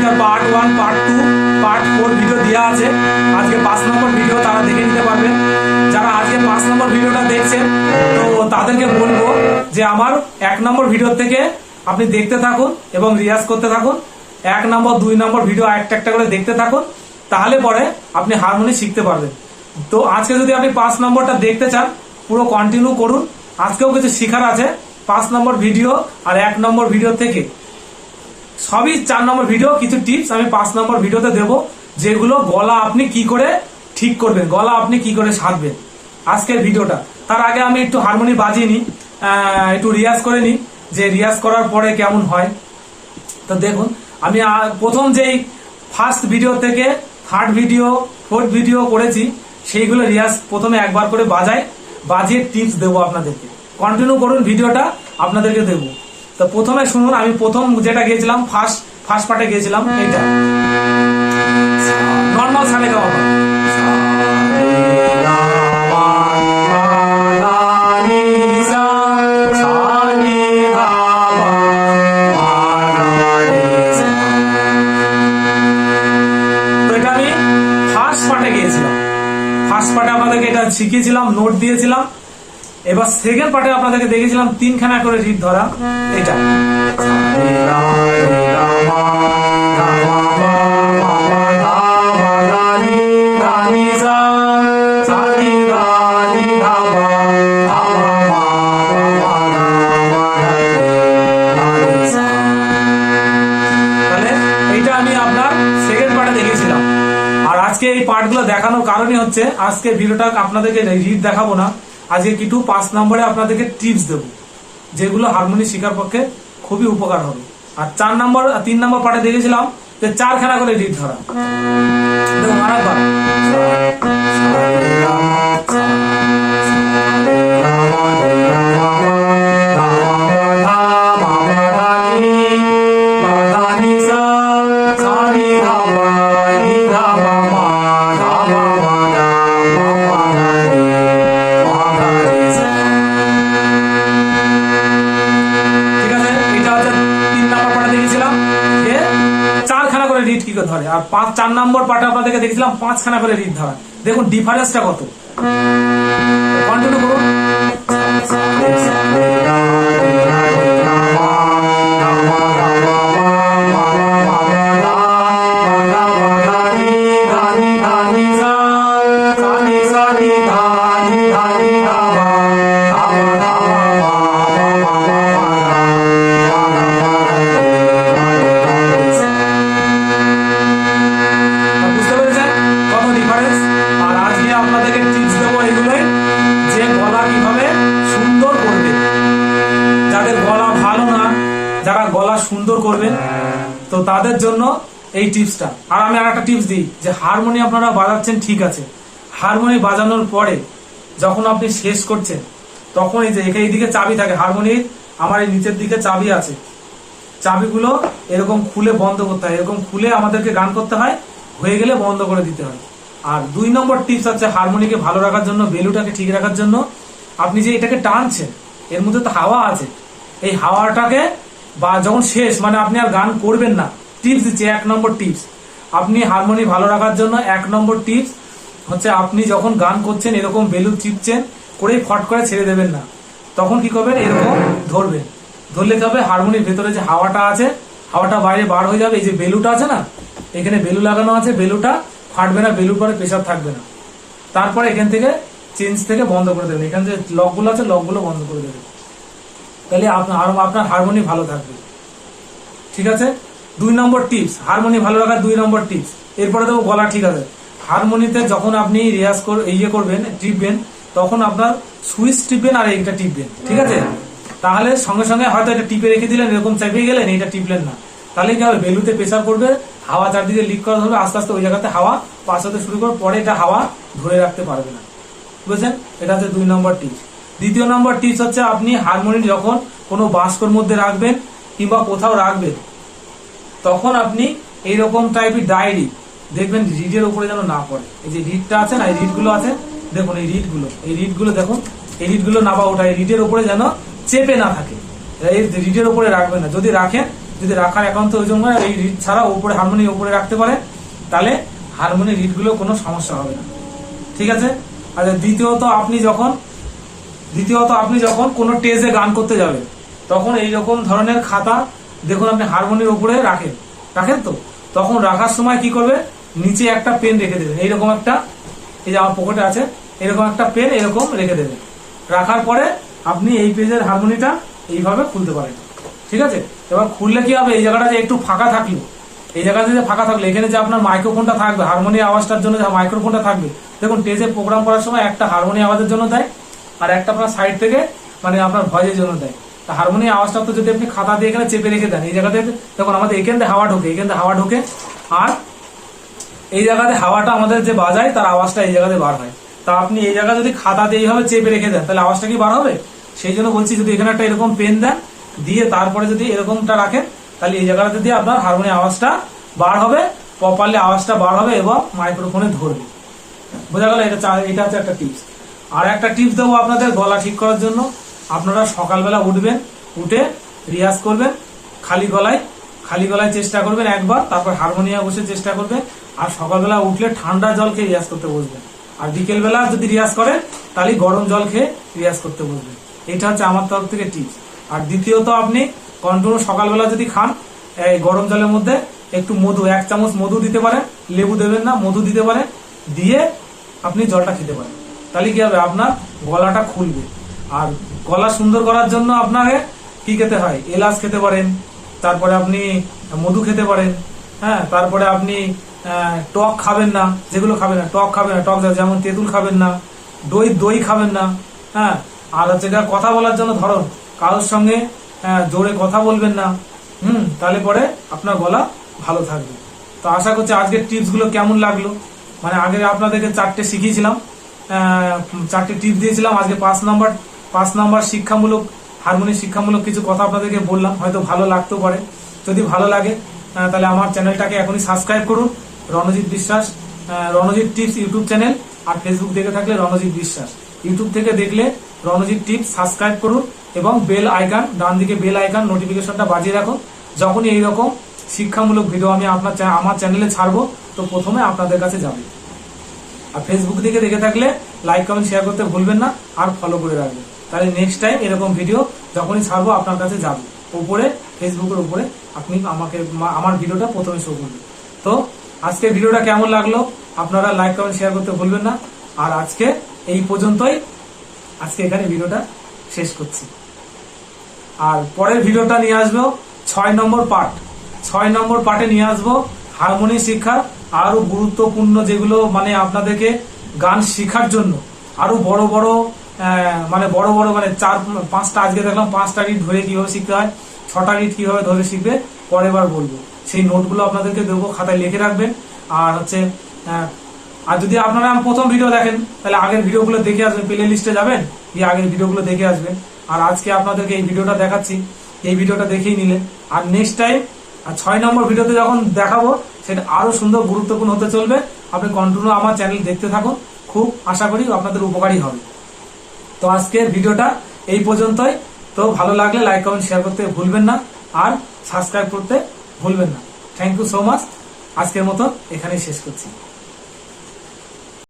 শিক্ষার part one part two part four video দেওয়া আছে। আজকে পাঁচ নম্বর ভিডিও তারা দেখে নিতে পারবেন যারা আজকে পাঁচ নম্বর ভিডিওটা দেখছেন, তো তাদেরকে বলব যে আমার এক নম্বর ভিডিও থেকে আপনি দেখতে থাকুন এবং রিয়াজ করতে থাকুন। এক নম্বর, দুই নম্বর ভিডিও একটা একটা করে দেখতে থাকুন। তাহলে পরে আপনি হারমোনি শিখতে পারবেন। তো আজকে যদি আপনি পাঁচ নম্বরটা দেখতে চান, পুরো কন্টিনিউ করুন। আজকেও কিছু শিখার আছে। পাঁচ নম্বর ভিডিও আর এক নম্বর ভিডিও থেকে। সবই চার নম্বর ভিডিও কিছু টিপস আমি পাঁচ নম্বর ভিডিওতে দেব, যেগুলো গলা আপনি কি করে ঠিক করবেন, গলা আপনি কি করে সাধবেন আজকের ভিডিওটা তার আগে আমি একটু হারমোনি বাজিয়ে নিই একটু রিয়াজ করে নিই, যে রিয়াজ করার পরে কেমন হয়। তো দেখুন, আমি প্রথম যেই ফার্স্ট ভিডিও থেকে থার্ড ভিডিও ফোর্থ ভিডিও করেছি, সেইগুলো রিয়াজ প্রথমে একবার করে বাজাই, বাজিয়ে টিপস দেবো আপনাদেরকে। কন্টিনিউ করুন ভিডিওটা আপনাদেরকে দেবো। তো প্রথমে শুনুন, আমি প্রথম যেটা গিয়েছিলাম ফার্স্ট ফার্স্ট পার্টে গিয়েছিলাম, এইটা। নর্মাল সারে গাওয়া ফার্স্ট পার্টে ফার্স্ট পার্টে আপনাদেরকে এটা শিখিয়েছিলাম নোট দিয়েছিলাম। এবার সেকেন্ড পার্টে আপনাদেরকে দেখেছিলাম তিনখানা করে রিড ধরা। এটা আজকে এই পার্টগুলো দেখানোর কারণই হচ্ছে আজকে ভিডিওটা আপনাদেরকে রিড দেখাবো না। আজকে কিন্তু পাঁচ নম্বরে আপনাদেরকে টিপস দেব, যেগুলো হারমোনি শিকার পক্ষে খুবই উপকার হবে। আর চার নম্বর তিন নম্বর পাঠে দেখেছিলাম যে চার খেলা করে রিড ধরা। দেখুন আরেকবার। দেখেছিলাম পাঁচখানা করে রিড ধরা। দেখুন ডিফারেন্সটা কত। কন্টিনিউ করুন। সুন্দর করবেন। তো তাদের জন্য এই টিপসটা। আর আমি আর একটা টিপস দিই, যে হারমোনি আপনারা বাজাচ্ছেন, ঠিক আছে। হারমোনি বাজানোর পরে যখন আপনি শেষ করছেন, তখন এই যে এখানে এইদিকে চাবি থাকে। হারমোনির আমার এই নিচের দিকে চাবি আছে। চাবিগুলো এরকম খুলে বন্ধ করতে হয়। এরকম খুলে আমাদেরকে গান করতে হয়। হয়ে গেলে বন্ধ করে দিতে হয়। আর দুই নম্বর টিপস হচ্ছে হারমোনিকে ভালো রাখার জন্য বেলুটাকে ঠিক রাখার জন্য। আপনি যে এটাকে টানছেন, এর মধ্যে তো হাওয়া আছে। এই হাওয়াটাকে বা যখন শেষ মানে আপনি আর গান করবেন না। টিপস দিচ্ছে, এক নম্বর টিপস আপনি হারমোনি ভালো রাখার জন্য এক নম্বর টিপস হচ্ছে আপনি যখন গান করছেন, এরকম বেলু চিপছেন, করেই ফট করে ছেড়ে দেবেন না। তখন কি করবেন? এরকম ধরবেন। ধরলে কি হবে? হারমোনির ভেতরে যে হাওয়াটা আছে, হাওয়াটা বাইরে বার হয়ে যাবে। এই যে বেলুটা আছে না, এখানে বেলু লাগানো আছে বেলুটা ফাটবে না বেলুর পরে প্রেশার থাকবে না। তারপরে এখান থেকে চেঞ্জ থেকে বন্ধ করে দেবেন। এখান যে লকগুলো আছে লকগুলো বন্ধ করে দেবেন। তাহলে আপনার আপনার হারমোনি ভালো থাকবে। ঠিক আছে? দুই নম্বর টিপস হারমোনি ভালো রাখার দুই নম্বর টিপস এরপরে দেবো গলা ঠিক আছে। হারমোনিতে যখন আপনি রেয়াজ ইয়ে করবেন, টিপবেন, তখন আপনার সুইচ টিপবেন আর এইটা টিপবেন। ঠিক আছে? তাহলে সঙ্গে সঙ্গে হয়তো এটা টিপে রেখে দিলেন, এরকম চাপিয়ে গেলেন এটা টিপলেন না। তাহলে কি হবে? বেলুতে প্রেশার পড়বে হাওয়া চারদিকে লিক করা ধরবে, আস্তে আস্তে ওই জায়গাতে হাওয়া পাস হতে শুরু করে পরে এটা হাওয়া ধরে রাখতে পারবে না। বুঝছেন? এটা হচ্ছে দুই নম্বর টিপস দ্বিতীয় নম্বর টিপস হচ্ছে আপনি হারমোনি যখন কোনো বাস্কর মধ্যে রাখবেন কিংবা কোথাও রাখবেন, তখন আপনি এইরকম টাইপের ডায়েরি দেখবেন রিডের উপরে যেন না পড়ে। এই যে রিডটা আছে না, এই রিডগুলো আছে, দেখুন এই রিডগুলো এই রিডগুলো দেখুন, এই রিডগুলো নাবা ওঠা, এই রিডের উপরে যেন চেপে না থাকে। এই রিডের উপরে রাখবেন না, যদি রাখেন, যদি রাখার একান্ত ওজন হয়, এই রিড ছাড়া উপরে হারমোনি উপরে রাখতে পারে তাহলে হারমোনি রিডগুলো কোনো সমস্যা হবে না। ঠিক আছে? আর দ্বিতীয়ত আপনি যখন দ্বিতীয়ত আপনি যখন কোনো টেজে গান করতে যাবেন, তখন এই রকম ধরনের খাতা দেখুন আপনি হারমোনির উপরে রাখেন। রাখেন তো? তখন রাখার সময় কি করবে? নিচে একটা পেন রেখে দেবেন। এইরকম একটা, এই যে আমার পকেটে আছে এরকম একটা পেন এরকম রেখে দেবেন। রাখার পরে আপনি এই পেজের হারমোনিটা এইভাবে খুলতে পারেন। ঠিক আছে? এবার খুললে কি হবে? এই জায়গাটা যে একটু ফাঁকা থাকল। এই জায়গাটা যে ফাঁকা থাকল, এখানে যে আপনার মাইক্রোফোনটা থাকবে হারমোনি আওয়াজটার জন্য যে মাইক্রোফোনটা থাকবে, দেখুন টেজে প্রোগ্রাম করার সময় একটা হারমোনি আওয়াজের জন্য দেয় আর একটা আপনার সাইড থেকে মানে আপনার ভয়েসের জন্য দেয়। তা হারমোনিয়াম আওয়াজটা তো যদি আপনি খাতা দিয়ে এখানে চেপে রেখে দেন, এই জায়গাতে দেখুন আমাদের এখান থেকে হাওয়া ঢোকে, এখান থেকে হাওয়া ঢোকে, আর এই জায়গাতে হাওয়াটা আমাদের যে বাজায়, তার আওয়াজটা এই জায়গাতে বার হয়। তা আপনি এই জায়গা যদি খাতা দিয়ে এইভাবে চেপে রেখে দেন, তাহলে আওয়াজটা কি বার হবে? সেই জন্য বলছি, যদি এখানে একটা এরকম পেন দেন, দিয়ে তারপরে যদি এরকমটা রাখেন, তাহলে এই জায়গাটাতে দিয়ে আপনার হারমোনিয়াম আওয়াজটা বার হবে প্রপারলি আওয়াজটা বার হবে এবং মাইক্রোফোনে ধরবে। বোঝা গেল? এটা এটা হচ্ছে একটা টিপস আর একটা টিপস দেবো আপনাদের গলা ঠিক করার জন্য। আপনারা সকালবেলা উঠবেন, উঠে রিয়াজ করবেন, খালি গলায় খালি গলায় চেষ্টা করবেন একবার, তারপর হারমোনিয়াম বসে চেষ্টা করবেন, আর সকালবেলা উঠলে ঠান্ডা জল খেয়ে রিয়াজ করতে বসবেন। আর বিকেলবেলা যদি রিয়াজ করেন, তাহলে গরম জল খেয়ে রিয়াজ করতে বসবেন। এটা হচ্ছে আমার তরফ থেকে টিপস আর দ্বিতীয়ত আপনি কন্টিনিউ সকালবেলা যদি খান, এই গরম জলের মধ্যে একটু মধু, এক চামচ মধু দিতে পারেন, লেবু দেবেন না, মধু দিতে পারেন, দিয়ে আপনি জলটা খেতে পারেন। তাহলে কি হবে? আপনার গলাটা খুলবে। আর গলা সুন্দর করার জন্য আপনাকে কি খেতে হয়? এলাচ খেতে পারেন, তারপরে আপনি মধু খেতে পারেন হ্যাঁ তারপরে আপনি টক খাবেন না, যেগুলো খাবেন না, টক খাবেন না, টক যেমন তেঁতুল খাবেন না, দই দই খাবেন না হ্যাঁ আর হচ্ছে কথা বলার জন্য ধরন, কারোর সঙ্গে জোরে কথা বলবেন না, হুম, তাহলে পরে আপনার গলা ভালো থাকবে। তো আশা করছি আজকের টিপসগুলো কেমন লাগল? মানে আগে আপনাদেরকে চারটে শিখিয়েছিলাম। চারটে টিপস দিয়েছিলাম, আজকে পাঁচ নাম্বার পাঁচ নাম্বার শিক্ষামূলক হারমোনি শিক্ষামূলক কিছু কথা আপনাদেরকে বললাম, হয়তো ভালো লাগতেও পারে। যদি ভালো লাগে তাহলে আমার চ্যানেলটাকে এখনই সাবস্ক্রাইব করুন, Ranjit Biswas Ranjit tips YouTube channel, আর ফেসবুক দেখে থাকলে রণজিৎ বিশ্বাস। ইউটিউব থেকে দেখলে রণজিৎ টিপস সাবস্ক্রাইব করুন এবং বেল আইকন ডান দিকে বেল আইকন নোটিফিকেশনটা বাজিয়ে রাখুন। যখনই এইরকম শিক্ষামূলক ভিডিও আমি আপনার আমার চ্যানেলে ছাড়বো, তো প্রথমে আপনাদের কাছে যাবে। আর ফেসবুক থেকে দেখে থাকলে লাইক কমেন্ট শেয়ার করতে ভুলবেন না আর ফলো করে রাখবেন। তাহলে নেক্সট টাইম এরকম ভিডিও যখনই ছাড়বো আপনার কাছে যাবে। উপরে ফেসবুকের উপরে আপনি আমাকে আমার ভিডিওটা প্রথমে শো করবেন। তো আজকে ভিডিওটা কেমন লাগল? আপনারা লাইক কমেন্ট শেয়ার করতে ভুলবেন না। আর আজকে এই পর্যন্তই। আজকে এখানে ভিডিওটা শেষ করছি। আর পরের ভিডিওটা নিয়ে আসব। ছয় নম্বর পার্ট ছয় নম্বর পার্টে নিয়ে আসব। হারমোনি শিক্ষার আরও গুরুত্বপূর্ণ যেগুলো মানে আপনাদেরকে গান শেখার জন্য, আরও বড় বড় মানে বড় বড় মানে চার, পাঁচটা, আজকে দেখলাম পাঁচটা রিট ধরে কীভাবে শিখতে হয়, ছটা রিট কীভাবে ধরে শিখবে, পরের বার বলব। সেই নোটগুলো আপনাদেরকে দেবো, খাতায় লিখে রাখবেন। আর হচ্ছে আর যদি আপনারা প্রথম ভিডিও দেখেন, তাহলে আগের ভিডিওগুলো দেখে আসবেন প্লে লিস্টে যাবেন, গিয়ে আগের ভিডিওগুলো দেখে আসবেন। আর আজকে আপনাদেরকে এই ভিডিওটা দেখাচ্ছি, এই ভিডিওটা দেখেই নিলেন। আর নেক্সট টাইম আর ছয় নম্বর ভিডিওতে যখন দেখাবো সেটা আরও সুন্দর গুরুত্বপূর্ণ হতে চলবে। আপনি কন্টিনিউ আমার চ্যানেল দেখতে থাকুন। খুব আশা করি আপনাদের উপকারী হবে। তো আজকের ভিডিওটা এই পর্যন্তই। তো ভালো লাগলে লাইক কমেন্ট শেয়ার করতে ভুলবেন না। আর সাবস্ক্রাইব করতে ভুলবেন না। থ্যাংক ইউ সো মাচ আজকের মতো এখানেই শেষ করছি।